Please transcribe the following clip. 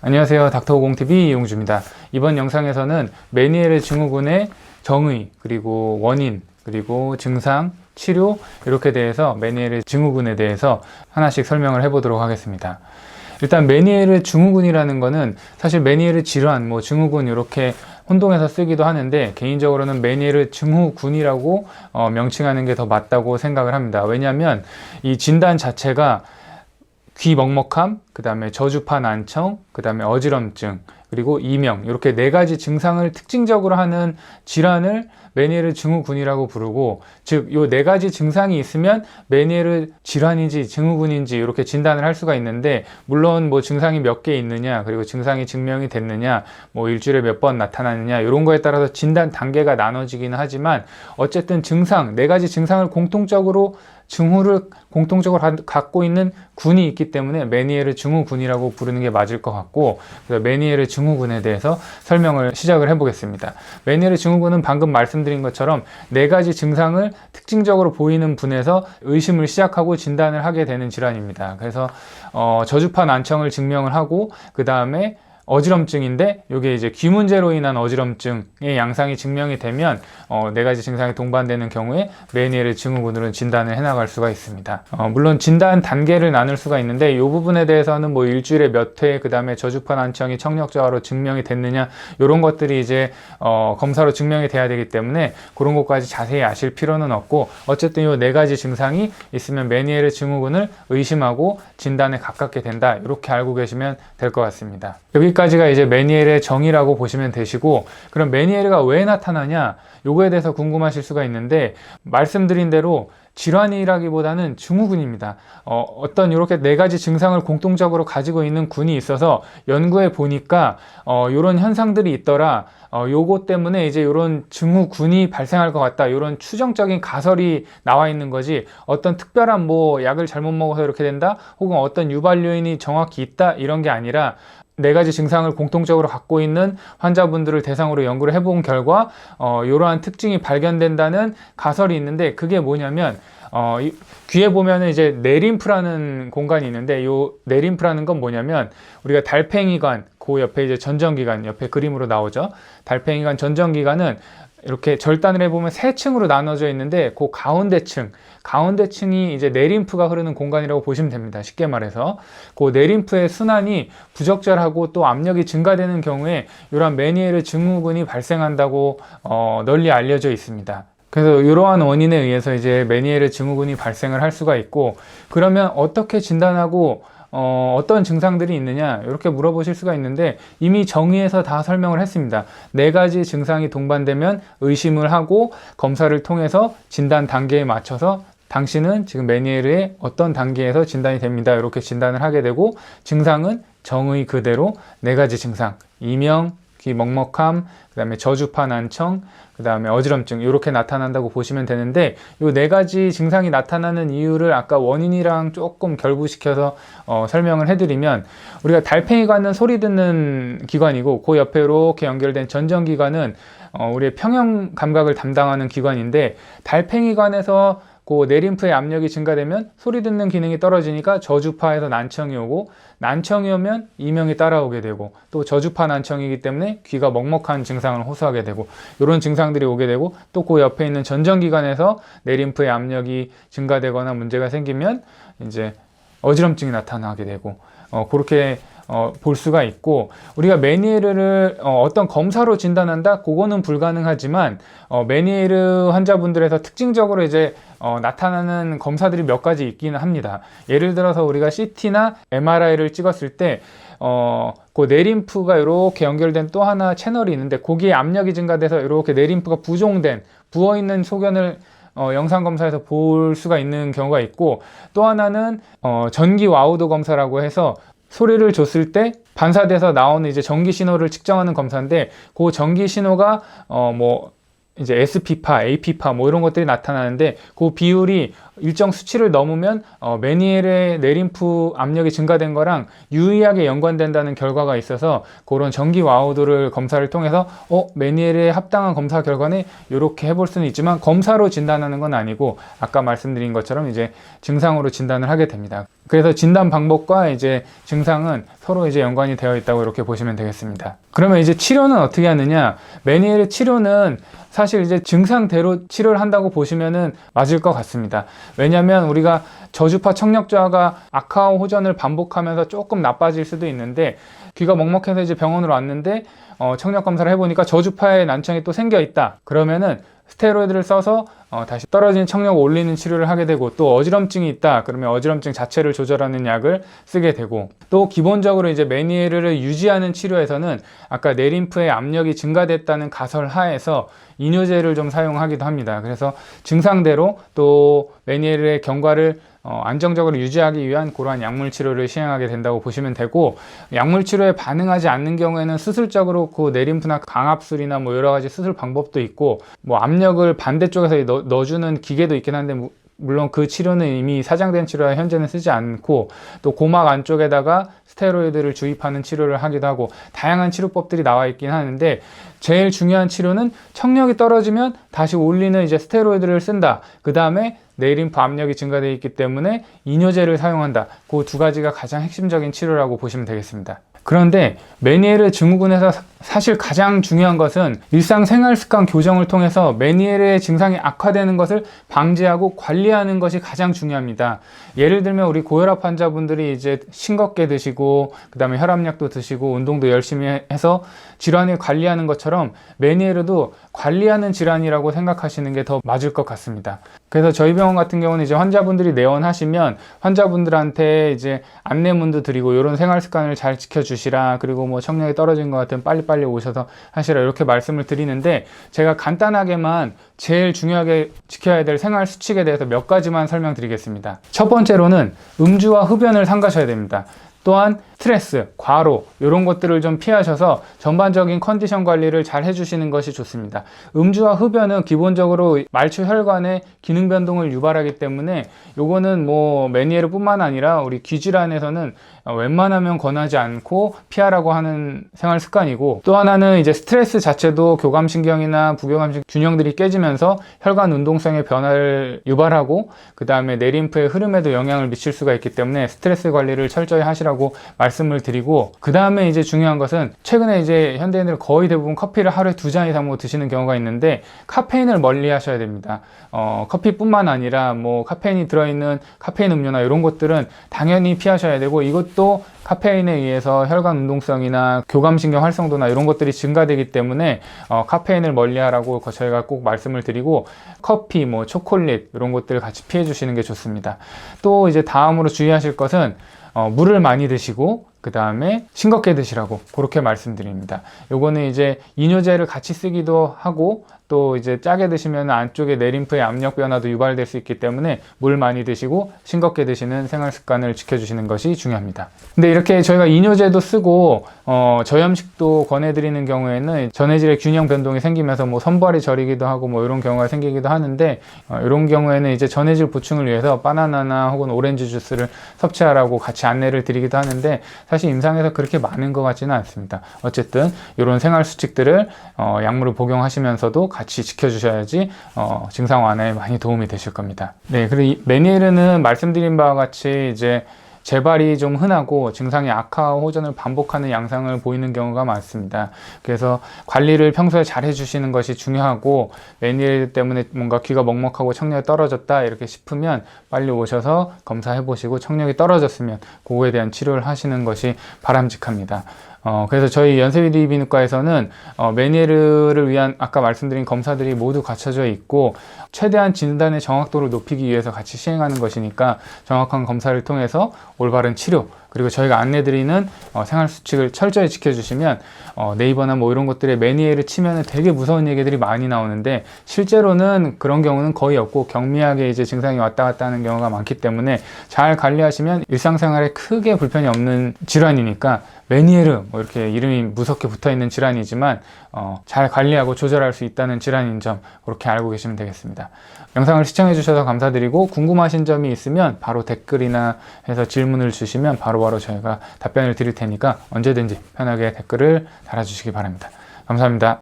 안녕하세요. 닥터오공TV 이용주입니다. 이번 영상에서는 메니에르 증후군의 정의, 그리고 원인, 그리고 증상, 치료 이렇게 대해서 메니에르 증후군에 대해서 하나씩 설명을 해보도록 하겠습니다. 일단 메니에르 증후군이라는 거는 사실 메니에르 질환, 뭐 증후군 이렇게 혼동해서 쓰기도 하는데 개인적으로는 메니에르 증후군이라고 어, 명칭하는 게 더 맞다고 생각을 합니다. 왜냐하면 이 진단 자체가 귀 먹먹함, 그 다음에 저주파 난청, 그 다음에 어지럼증, 그리고 이명 이렇게 네 가지 증상을 특징적으로 하는 질환을 메니에르 증후군이라고 부르고 즉 요 네 가지 증상이 있으면 메니에르 질환인지 증후군인지 이렇게 진단을 할 수가 있는데 물론 뭐 증상이 몇 개 있느냐 그리고 증상이 증명이 됐느냐 뭐 일주일에 몇 번 나타나느냐 이런 거에 따라서 진단 단계가 나눠지기는 하지만 어쨌든 증상 네 가지 증상을 공통적으로 증후를 공통적으로 가- 갖고 있는 군이 있기 때문에 메니에르 증후군이라고 부르는 게 맞을 것 같고 그래서 메니에르 증후군에 대해서 설명을 시작을 해보겠습니다. 메니에르 증후군은 방금 말씀 드린 것처럼 네 가지 증상을 특징적으로 보이는 분에서 의심을 시작하고 진단을 하게 되는 질환입니다. 그래서 어, 저주파 난청을 증명을 하고 그 다음에 어지럼증인데 이게 이제 귀 문제로 인한 어지럼증의 양상이 증명이 되면 어, 네 가지 증상이 동반되는 경우에 메니에르 증후군으로 진단을 해나갈 수가 있습니다. 어, 물론 진단 단계를 나눌 수가 있는데 이 부분에 대해서는 뭐 일주일에 몇 회, 그 다음에 저주파 난청이 청력 저하로 증명이 됐느냐 이런 것들이 이제 어, 검사로 증명이 돼야 되기 때문에 그런 것까지 자세히 아실 필요는 없고 어쨌든 이 네 가지 증상이 있으면 메니에르 증후군을 의심하고 진단에 가깝게 된다 이렇게 알고 계시면 될 것 같습니다. 여기 까지가 이제 메니에르의 정의라고 보시면 되시고 그럼 메니에르가 왜 나타나냐 요거에 대해서 궁금하실 수가 있는데 말씀드린 대로 질환이라기보다는 증후군입니다. 어, 어떤 이렇게 네 가지 증상을 공통적으로 가지고 있는 군이 있어서 연구해 보니까 어, 이런 현상들이 있더라. 어, 요거 때문에 이제 이런 증후군이 발생할 것 같다. 이런 추정적인 가설이 나와 있는 거지. 어떤 특별한 뭐 약을 잘못 먹어서 이렇게 된다. 혹은 어떤 유발 요인이 정확히 있다. 이런 게 아니라 네 가지 증상을 공통적으로 갖고 있는 환자분들을 대상으로 연구를 해본 결과 어, 이러한 특징이 발견된다는 가설이 있는데 그게 뭐냐면 어, 이- 귀에 보면은 이제 내림프라는 공간이 있는데 이 내림프라는 건 뭐냐면 우리가 달팽이관 그 옆에 이제 전정기관 옆에 그림으로 나오죠. 달팽이관 전정기관은 이렇게 절단을 해보면 세 층으로 나눠져 있는데 그 가운데 층, 가운데 층이 이제 내림프가 흐르는 공간이라고 보시면 됩니다. 쉽게 말해서 그 내림프의 순환이 부적절하고 또 압력이 증가되는 경우에 이러한 메니에르 증후군이 발생한다고 어, 널리 알려져 있습니다. 그래서 이러한 원인에 의해서 이제 메니에르 증후군이 발생을 할 수가 있고 그러면 어떻게 진단하고 어, 어떤 증상들이 있느냐 이렇게 물어보실 수가 있는데 이미 정의에서 다 설명을 했습니다. 네 가지 증상이 동반되면 의심을 하고 검사를 통해서 진단 단계에 맞춰서 당신은 지금 메니에르의 어떤 단계에서 진단이 됩니다. 이렇게 진단을 하게 되고 증상은 정의 그대로 네 가지 증상 이명, 귀 먹먹함, 그 다음에 저주파 난청, 그 다음에 어지럼증 이렇게 나타난다고 보시면 되는데 이 네 가지 증상이 나타나는 이유를 아까 원인이랑 조금 결부시켜서 어, 설명을 해드리면 우리가 달팽이관은 소리 듣는 기관이고 그 옆에 이렇게 연결된 전정기관은 어, 우리의 평형 감각을 담당하는 기관인데 달팽이관에서 그 내림프의 압력이 증가되면 소리 듣는 기능이 떨어지니까 저주파에서 난청이 오고 난청이 오면 이명이 따라오게 되고 또 저주파 난청이기 때문에 귀가 먹먹한 증상을 호소하게 되고 이런 증상들이 오게 되고 또 그 옆에 있는 전정기관에서 내림프의 압력이 증가되거나 문제가 생기면 이제 어지럼증이 나타나게 되고 어, 그렇게 어, 볼 수가 있고 우리가 메니에르를 어, 떤 검사로 진단한다 그거는 불가능하지만 어, 메니에르 환자분들에서 특징적으로 이제 어, 나타나는 검사들이 몇 가지 있기는 합니다. 예를 들어서 우리가 CT나 MRI를 찍었을 때 어, 그 내림프가 이렇게 연결된 또 하나 채널이 있는데 거기에 압력이 증가돼서 이렇게 내림프가 부종된 부어 있는 소견을 어, 영상 검사에서 볼 수가 있는 경우가 있고 또 하나는 어, 전기 와우도 검사라고 해서 소리를 줬을 때 반사돼서 나오는 이제 전기 신호를 측정하는 검사인데 그 전기 신호가 어 뭐 이제 SP파, AP파 뭐 이런 것들이 나타나는데 그 비율이 일정 수치를 넘으면 어, 메니엘의 내림프 압력이 증가된 거랑 유의하게 연관된다는 결과가 있어서 그런 전기 와우도를 검사를 통해서 어 메니엘의 합당한 검사 결과는 이렇게 해볼 수는 있지만 검사로 진단하는 건 아니고 아까 말씀드린 것처럼 이제 증상으로 진단을 하게 됩니다. 그래서 진단 방법과 이제 증상은 서로 이제 연관이 되어 있다고 이렇게 보시면 되겠습니다. 그러면 이제 치료는 어떻게 하느냐? 메니엘의 치료는 사실 이제 증상대로 치료를 한다고 보시면은 맞을 것 같습니다. 왜냐하면 우리가 저주파 청력저하가 아카오 호전을 반복하면서 조금 나빠질 수도 있는데 귀가 먹먹해서 이제 병원으로 왔는데 어, 청력 검사를 해보니까 저주파의 난청이 또 생겨 있다. 그러면은 스테로이드를 써서 어, 다시 떨어진 청력을 올리는 치료를 하게 되고 또 어지럼증이 있다 그러면 어지럼증 자체를 조절하는 약을 쓰게 되고 또 기본적으로 이제 메니에르를 유지하는 치료에서는 아까 내림프의 압력이 증가됐다는 가설 하에서 이뇨제를 좀 사용하기도 합니다. 그래서 증상대로 또 메니에르의 경과를 어, 안정적으로 유지하기 위한 그러한 약물 치료를 시행하게 된다고 보시면 되고 약물 치료에 반응하지 않는 경우에는 수술적으로 그 내림프나 강압술이나 뭐 여러 가지 수술 방법도 있고 뭐 압력을 반대쪽에서 넣, 넣어주는 기계도 있긴 한데 무- 물론 그 치료는 이미 사장된 치료라 현재는 쓰지 않고 또 고막 안쪽에다가 스테로이드를 주입하는 치료를 하기도 하고 다양한 치료법들이 나와 있긴 하는데 제일 중요한 치료는 청력이 떨어지면 다시 올리는 이제 스테로이드를 쓴다. 그 다음에 내림프 압력이 증가되어 있기 때문에 이뇨제를 사용한다. 그 두 가지가 가장 핵심적인 치료라고 보시면 되겠습니다. 그런데 메니에르 증후군에서 사- 사실 가장 중요한 것은 일상 생활 습관 교정을 통해서 메니에르의 증상이 악화되는 것을 방지하고 관리하는 것이 가장 중요합니다. 예를 들면 우리 고혈압 환자분들이 이제 싱겁게 드시고 그다음에 혈압약도 드시고 운동도 열심히 해서 질환을 관리하는 것처럼 메니에르도 관리하는 질환이라고 생각하시는 게 더 맞을 것 같습니다. 그래서 저희 병원 같은 경우는 이제 환자분들이 내원하시면 환자분들한테 이제 안내문도 드리고 이런 생활 습관을 잘 지켜주시라 그리고 뭐 청력이 떨어진 것 같으면 빨리 빨리 오셔서 하시라 이렇게 말씀을 드리는데 제가 간단하게만 제일 중요하게 지켜야 될 생활 수칙에 대해서 몇 가지만 설명드리겠습니다. 첫 번째로는 음주와 흡연을 삼가셔야 됩니다. 또한 스트레스, 과로 이런 것들을 좀 피하셔서 전반적인 컨디션 관리를 잘 해주시는 것이 좋습니다. 음주와 흡연은 기본적으로 말초 혈관의 기능 변동을 유발하기 때문에 요거는 뭐 메니에르뿐만 아니라 우리 귀질환에서는 웬만하면 권하지 않고 피하라고 하는 생활 습관이고 또 하나는 이제 스트레스 자체도 교감신경이나 부교감신경 균형들이 깨지면서 혈관 운동성의 변화를 유발하고 그 다음에 내림프의 흐름에도 영향을 미칠 수가 있기 때문에 스트레스 관리를 철저히 하시라고 말 씀을 드리고 그 다음에 이제 중요한 것은 최근에 이제 현대인들 거의 대부분 커피를 하루에 두 잔 이상 뭐 드시는 경우가 있는데 카페인을 멀리 하셔야 됩니다. 어, 커피뿐만 아니라 뭐 카페인이 들어있는 카페인 음료나 이런 것들은 당연히 피하셔야 되고 이것도 카페인에 의해서 혈관 운동성이나 교감신경 활성도나 이런 것들이 증가되기 때문에 어, 카페인을 멀리하라고 저희가 꼭 말씀을 드리고 커피, 뭐 초콜릿 이런 것들을 같이 피해 주시는 게 좋습니다. 또 이제 다음으로 주의하실 것은 어, 물을 많이 드시고 그 다음에 싱겁게 드시라고 그렇게 말씀드립니다. 요거는 이제 이뇨제를 같이 쓰기도 하고 또 이제 짜게 드시면 안쪽에 내림프의 압력 변화도 유발될 수 있기 때문에 물 많이 드시고 싱겁게 드시는 생활 습관을 지켜주시는 것이 중요합니다. 근데 이렇게 저희가 이뇨제도 쓰고 어, 저염식도 권해드리는 경우에는 전해질의 균형 변동이 생기면서 뭐 선발이 저리기도 하고 뭐 이런 경우가 생기기도 하는데 어, 이런 경우에는 이제 전해질 보충을 위해서 바나나나 혹은 오렌지 주스를 섭취하라고 같이 안내를 드리기도 하는데 사실 임상에서 그렇게 많은 것 같지는 않습니다. 어쨌든 이런 생활 수칙들을 어, 약물을 복용하시면서도 같이 지켜주셔야지 어, 증상 완화에 많이 도움이 되실 겁니다. 네, 그리고 이 메니에르는 말씀드린 바와 같이 이제 재발이 좀 흔하고 증상이 악화 호전을 반복하는 양상을 보이는 경우가 많습니다. 그래서 관리를 평소에 잘 해주시는 것이 중요하고 메니엘 때문에 뭔가 귀가 먹먹하고 청력이 떨어졌다 이렇게 싶으면 빨리 오셔서 검사해 보시고 청력이 떨어졌으면 그거에 대한 치료를 하시는 것이 바람직합니다. 어, 그래서 저희 연세비비인후과에서는 어, 메니에르를 위한 아까 말씀드린 검사들이 모두 갖춰져 있고 최대한 진단의 정확도를 높이기 위해서 같이 시행하는 것이니까 정확한 검사를 통해서 올바른 치료 그리고 저희가 안내드리는 어, 생활 수칙을 철저히 지켜주시면 어, 네이버나 뭐 이런 것들에 매니에를 치면은 되게 무서운 얘기들이 많이 나오는데 실제로는 그런 경우는 거의 없고 경미하게 이제 증상이 왔다 갔다 하는 경우가 많기 때문에 잘 관리하시면 일상생활에 크게 불편이 없는 질환이니까 메니에르 뭐 이렇게 이름이 무섭게 붙어 있는 질환이지만 어, 잘 관리하고 조절할 수 있다는 질환인 점 그렇게 알고 계시면 되겠습니다. 영상을 시청해 주셔서 감사드리고 궁금하신 점이 있으면 바로 댓글이나 해서 질문을 주시면 바로바로 저희가 답변을 드릴 테니까 언제든지 편하게 댓글을 달아주시기 바랍니다. 감사합니다.